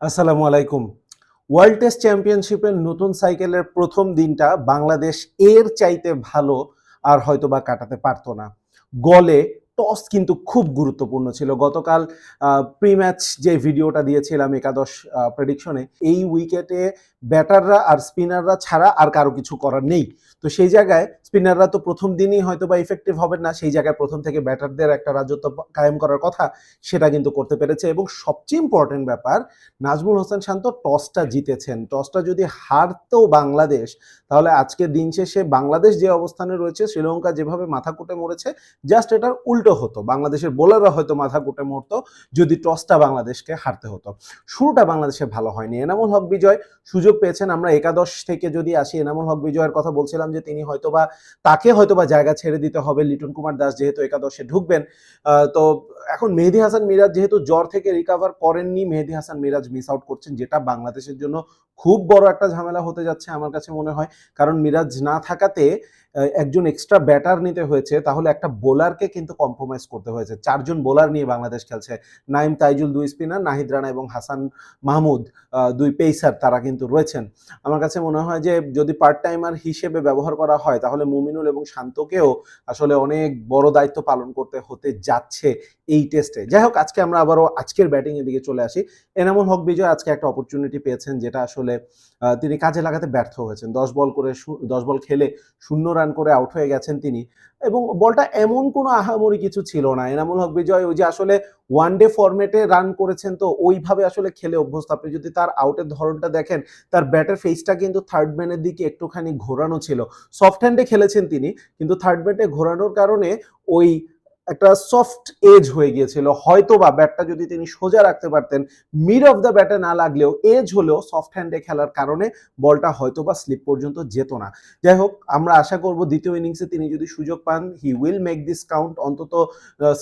আসসালামু আলাইকুম। World test চ্যাম্পিয়নশিপের নতুন সাইকেলের প্রথম দিনটা বাংলাদেশ এর চাইতে ভালো আর হয়তো বা কাটাতে পারতো না। গলে টস কিন্তু খুব গুরুত্বপূর্ণ ছিল। গতকাল প্রি ম্যাচ যে ভিডিওটা দিয়েছিলাম একাদশ প্রেডিকশনে এই উইকেটে ব্যাটাররা আর স্পিনাররা ছাড়া আর কারও কিছু করার নেই। তো সেই জায়গায় স্পিনাররা তো প্রথম দিনই হয়তো বা ইফেক্টিভ হবেন না, সেই জায়গায় প্রথম থেকে ব্যাটারদের একটা রাজত্ব কায়েম করার কথা সেটা কিন্তু করতে পেরেছে। এবং সবচেয়ে ইম্পর্টেন্ট ব্যাপার, নাজমুল হোসেন শান্ত টসটা জিতেছেন। টসটা যদি হারতো বাংলাদেশ, তাহলে আজকে দিন শেষে বাংলাদেশ যে অবস্থানে রয়েছে, শ্রীলঙ্কা যেভাবে মাথা কুটে মরেছে জাস্ট এটার উল্টো হতো। বাংলাদেশের বোলাররা হয়তো মাথা কুটে মরতো, যদি টসটা বাংলাদেশকে হারতে হতো। শুরুটা বাংলাদেশে ভালো হয়নি। এনামুল হক বিজয় সুযোগ পেয়েছেন। আমরা একাদশ থেকে যদি আসি, এনামুল হক বিজয়ের কথা বলছিলাম যে তিনি হয়তোবা, তাকে হয়তোবা জায়গা ছেড়ে দিতে হবে লিটন কুমার দাস যেহেতু একাদশে ঢুকবেন। তো এখন মেহেদি হাসান মিরাজ যেহেতু জ্বর থেকে রিকাভার করেননি, মেহেদি হাসান মিরাজ মিস আউট করছেন, যেটা বাংলাদেশের জন্য খুব বড় একটা ঝামেলা হতে যাচ্ছে আমার কাছে মনে হয়। কারণ মিরাজ না থাকাতে একজন এক্সট্রা ব্যাটার নিতে হয়েছে, তাহলে একটা বোলারকে কিন্তু কম্প্রোমাইজ করতে হয়েছে। চারজন বোলার নিয়ে বাংলাদেশ খেলছে। নাইম তাইজুল দুই স্পিনার নাহিদ রানা এবং হাসান মাহমুদ দুই পেসার তারা কিন্তু রয়েছেন। আমার কাছে মনে হয় যে, যদি পার্ট টাইমার হিসেবে ব্যবহার করা হয়, তাহলে মুমিনুল এবং শান্তকেও আসলে অনেক বড় দায়িত্ব পালন করতে হতে যাচ্ছে এই টেস্টে যাই হোক, আজকে আমরা আবারও আজকের ব্যাটিং এর দিকে চলে আসি। এনামুল হক বিজয় আজকে একটা অপরচুনিটি পেয়েছেন, যেটা আসলে তিনি কাজে লাগাতে ব্যর্থ হয়েছেন। দশ বল করে দশ বল খেলে শূন্য রান করে আউট হয়ে গেছেন তিনি। এবং বলটা এমন কোনো আহামরি কিছু ছিল না। এনামুল হক বিজয় ওই যে আসলে ওয়ান ডে ফর্মেটে রান করেছেন তো ওইভাবে আসলে খেলে অভ্যস্ত। আপনি যদি তার আউটের ধরনটা দেখেন, তার ব্যাটের ফেসটা কিন্তু থার্ড ম্যানের দিকে একটুখানি ঘোরানো ছিল। সফট হ্যান্ডে খেলেছেন তিনি, কিন্তু থার্ড ব্যাটে ঘোরানোর কারণে ওই একটা সফট এজ হয়ে গিয়েছিল। হয়তো বা ব্যাটটা যদি তিনি সোজা রাখতে পারতেন মিড অফ দ্য ব্যাটে না লাগলেও এজ হলেও সফট হ্যান্ডে খেলার কারণে বলটা হয়তো বা স্লিপ পর্যন্ত যেত না। যাই হোক, আমরা আশা করব দ্বিতীয় ইনিংসে তিনি যদি সুযোগ পান he will make this count অন্তত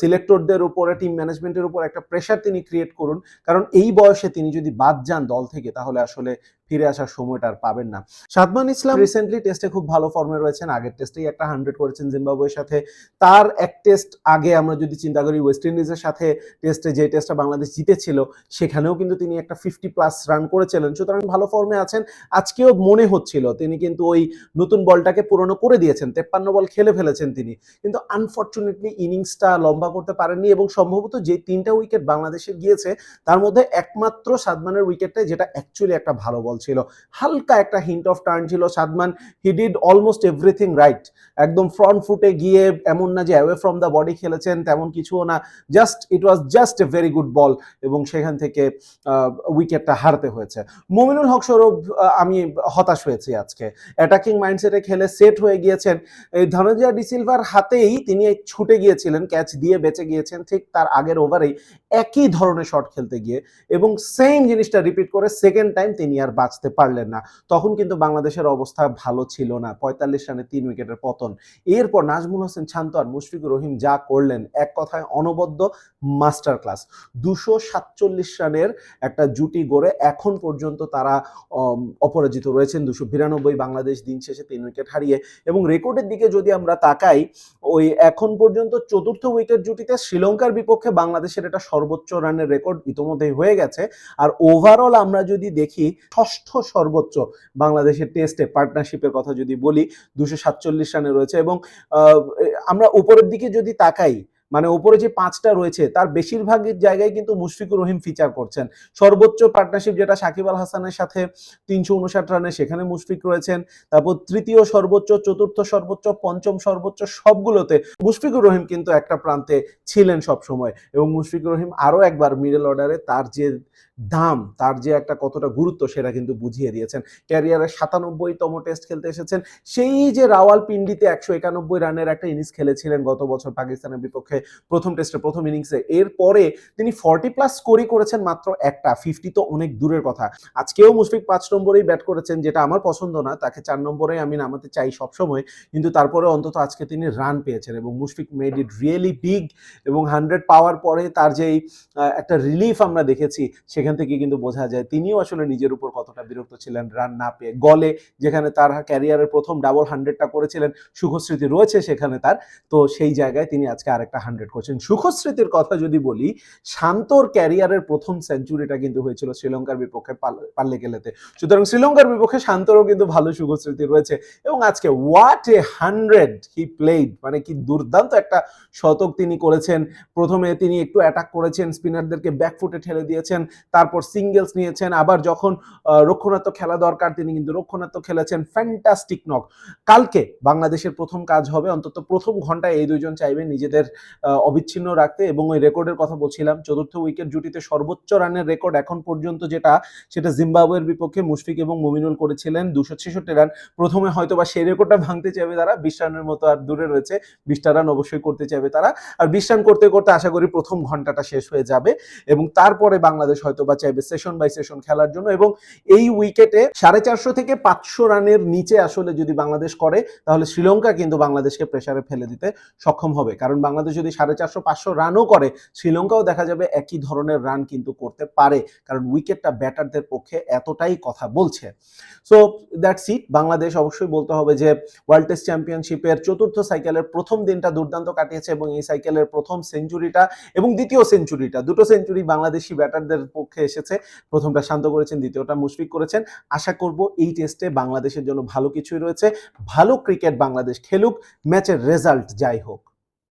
সিলেক্টরদের উপরে টিম ম্যানেজমেন্টের উপর একটা প্রেশার তিনি ক্রিয়েট করুন। কারণ এই বয়সে তিনি যদি বাদ যান দল থেকে, তাহলে আসলে ফিরে আসার সময়টা আর পাবেন না। সাদমান ইসলাম রিসেন্টলি টেস্টে খুব ভালো ফর্মে রয়েছেন আগের টেস্টেই একটা হান্ড্রেড করেছেন জিম্বাবুয়ের সাথে। তার এক টেস্ট আগে আমরা যদি চিন্তা করি ওয়েস্ট ইন্ডিজের সাথে টেস্টে যে টেস্টটা বাংলাদেশ জিতেছিল সেখানেও কিন্তু তিনি একটা ফিফটি প্লাস রান করেছিলেন। সুতরাং ভালো ফর্মে আছেন। আজকেও মনে হচ্ছিল তিনি কিন্তু ওই নতুন বলটাকে পুরনো করে দিয়েছেন তেপ্পান্ন বল খেলে ফেলেছেন তিনি। কিন্তু আনফর্চুনেটলি ইনিংসটা লম্বা করতে পারেননি এবং সম্ভবত যে তিনটা উইকেট বাংলাদেশের গিয়েছে তার মধ্যে একমাত্র সাদমানের উইকেটটাই যেটা অ্যাকচুয়ালি একটা ভালো বল ছিল হালকা একটা হিন্ট অফ টার্ন ছিল। Sadman he did almost everything right একদম ফ্রন্ট ফুটে গিয়ে এমন না যে অ্যাওয়ে ফ্রম দ্য বডি খেলেছেন, তেমন কিছুও না। Just it was just a very good ball এবং সেখান থেকে উইকেটটা হারতে হয়েছে। মুমিনুল হক সৌরভ আমি হতাশ হয়েছি আজকে। অ্যাটাকিং মাইন্ডসেটে খেলে সেট হয়ে গিয়েছেন। এই ধনঞ্জয় ডিসিলভার হাতেই তিনি ছুটে গিয়েছিলেন ক্যাচ দিয়ে বেঁচে গিয়েছেন ঠিক তার আগের ওভারেই একই ধরনের শট খেলতে গিয়ে এবং সেম জিনিসটা রিপিট করে সেকেন্ড টাইম তিনি আর বাঁচতে পারলেন না। তখন কিন্তু বাংলাদেশের অবস্থা ভালো ছিল না। পঁয়তাল্লিশ রানে তিন উইকেটের পতন। এরপর নাজমুল হোসেন শান্ত আর মুশফিকুর রহিম যা করলেন, এক কথায় অনবদ্য মাস্টার ক্লাস দুশো সাতচল্লিশ রানের একটা জুটি গড়ে এখন পর্যন্ত তারা অপরাজিত রয়েছেন। দুশো বিরানব্বই বাংলাদেশ দিন শেষে তিন উইকেট হারিয়ে। এবং রেকর্ডের দিকে যদি আমরা তাকাই ওই এখন পর্যন্ত চতুর্থ উইকেট জুটিতে শ্রীলঙ্কার বিপক্ষে বাংলাদেশের এটা সর্বোচ্চ রানের রেকর্ড ইতোমধ্যেই হয়ে গেছে। আর ওভারঅল আমরা যদি দেখি, ষষ্ঠ সর্বোচ্চ বাংলাদেশের টেস্টে পার্টনারশিপের কথা যদি বলি, দুশো সাতচল্লিশ রানে রয়েছে এবং আমরা উপরের দিকে যদি তাকাই মানে ওপরে যে পাঁচটা রয়েছে, তার বেশিরভাগ জায়গায় কিন্তু মুশফিকুর রহিম ফিচার করছেন। সর্বোচ্চ পার্টনারশিপ যেটা সাকিব আল হাসানের সাথে তিনশো উনষাট রানে সেখানে মুশফিক রয়েছেন। তারপর তৃতীয় সর্বোচ্চ, চতুর্থ সর্বোচ্চ, পঞ্চম সর্বোচ্চ সবগুলোতে মুশফিকুর রহিম কিন্তু একটা প্রান্তে ছিলেন সব সময় এবং মুশফিকুর রহিম আরও একবার মিডল অর্ডারে তার যে দাম, তার যে একটা কতটা গুরুত্ব সেটা কিন্তু বুঝিয়ে দিয়েছেন। ক্যারিয়ারের সাতানব্বইতম টেস্ট খেলতে এসেছেন। সেই যে রাওয়াল পিন্ডিতে একশো একানব্বই রানের একটা ইনিংস খেলেছিলেন গত বছর পাকিস্তানের বিপক্ষে প্রথম টেস্টে প্রথম ইনিংসে এরপরে তিনি ফর্টি প্লাস স্কোরই করেছেন মাত্র একটা ফিফটি তো অনেক দূরের কথা। আজকেও মুশফিক পাঁচ নম্বরেই ব্যাট করেছেন, যেটা আমার পছন্দ না, তাকে চার নম্বরে আমি নামাতে চাই সবসময়। কিন্তু তারপরে অন্তত আজকে তিনি রান পেয়েছেন এবং Mushfiq made it really big এবং হান্ড্রেড পাওয়ার পরে তার যেই একটা রিলিফ আমরা দেখেছি, সেখানে সেখান থেকে কিন্তু বোঝা যায় তিনিও আসলে নিজের উপর কতটা বিরক্ত ছিলেন, রান না পেয়ে গলে যেখানে তার ক্যারিয়ারের প্রথম ডাবল হান্ড্রেডটা করেছিলেন, সুখস্মৃতি রয়েছে সেখানে তার। তো সেই জায়গায় তিনি আজকে আরেকটা হান্ড্রেড করছেন। সুখস্মৃতির কথা যদি বলি, শান্তর ক্যারিয়ারের প্রথম সেঞ্চুরিটা কিন্তু হয়েছিল শ্রীলঙ্কার বিপক্ষে পাল- পাল্লে গেলেতে। সুতরাং শ্রীলঙ্কার বিপক্ষে শান্তরও কিন্তু ভালো সুখস্মৃতি রয়েছে এবং আজকে what a hundred he played মানে কি দুর্দান্ত একটা শতক তিনি করেছেন। প্রথমে তিনি একটু অ্যাটাক করেছেন স্পিনারদেরকে ব্যাকফুটে ঠেলে দিয়েছেন তারপর সিঙ্গেলস নিয়েছেন, আবার যখন রক্ষণাত্মক খেলা দরকার, তিনি কিন্তু রক্ষণাত্মক খেলেছেন ফ্যান্টাস্টিক নক কালকে বাংলাদেশের প্রথম কাজ হবে, অন্তত প্রথম ঘন্টায় এই দুইজন চাইবেন নিজেদের অবিচ্ছিন্ন রাখতে এবং ওই রেকর্ডের কথা বলছিলাম, চতুর্থ উইকেট জুটিতে সর্বোচ্চ রানের রেকর্ড এখন পর্যন্ত যেটা, সেটা জিম্বাবুয়ের বিপক্ষে মুশফিক এবং মুমিনুল করেছিলেন, দুশো ছেষট্টি রান। প্রথমে হয়তো বা সেই রেকর্ডটা ভাঙতে চাইবে তারা, বিশ রানের মতো আর দূরে রয়েছে, বিশটা রান অবশ্যই করতে চাইবে তারা। আর বিশ রান করতে করতে আশা করি প্রথম ঘন্টাটা শেষ হয়ে যাবে এবং তারপরে বাংলাদেশ হয়তো বা চাইবে সেশন বাই সেশন খেলার জন্য এবং এই উইকেটে সাড়ে চারশো থেকে পাঁচশো রানের নিচে আসলে যদি বাংলাদেশ করে, তাহলে শ্রীলঙ্কা কিন্তু বাংলাদেশকে প্রেসারে ফেলে দিতে সক্ষম হবে। কারণ বাংলাদেশ যদি সাড়ে চারশো পাঁচশো রানও করে, শ্রীলঙ্কাও দেখা যাবে একই ধরনের রান কিন্তু করতে পারে। কারণ উইকেটটা ব্যাটারদের পক্ষে এতটাই কথা বলছে। সো দ্যাটস ইট বাংলাদেশ অবশ্যই বলতে হবে যে ওয়ার্ল্ড টেস্ট চ্যাম্পিয়নশিপের চতুর্থ সাইকেলের প্রথম দিনটা দুর্দান্ত কাটিয়েছে এবং এই সাইকেলের প্রথম সেঞ্চুরিটা এবং দ্বিতীয় সেঞ্চুরিটা দুটো সেঞ্চুরি বাংলাদেশি ব্যাটারদের পক্ষে এসেছে। প্রথমটা শান্ত করেছেন, দ্বিতীয়টা মুশফিক করেছেন। আশা করব এই টেস্টে বাংলাদেশের জন্য ভালো কিছুই রয়েছে। ভালো ক্রিকেট বাংলাদেশ খেলুক, ম্যাচের রেজাল্ট যাই হোক।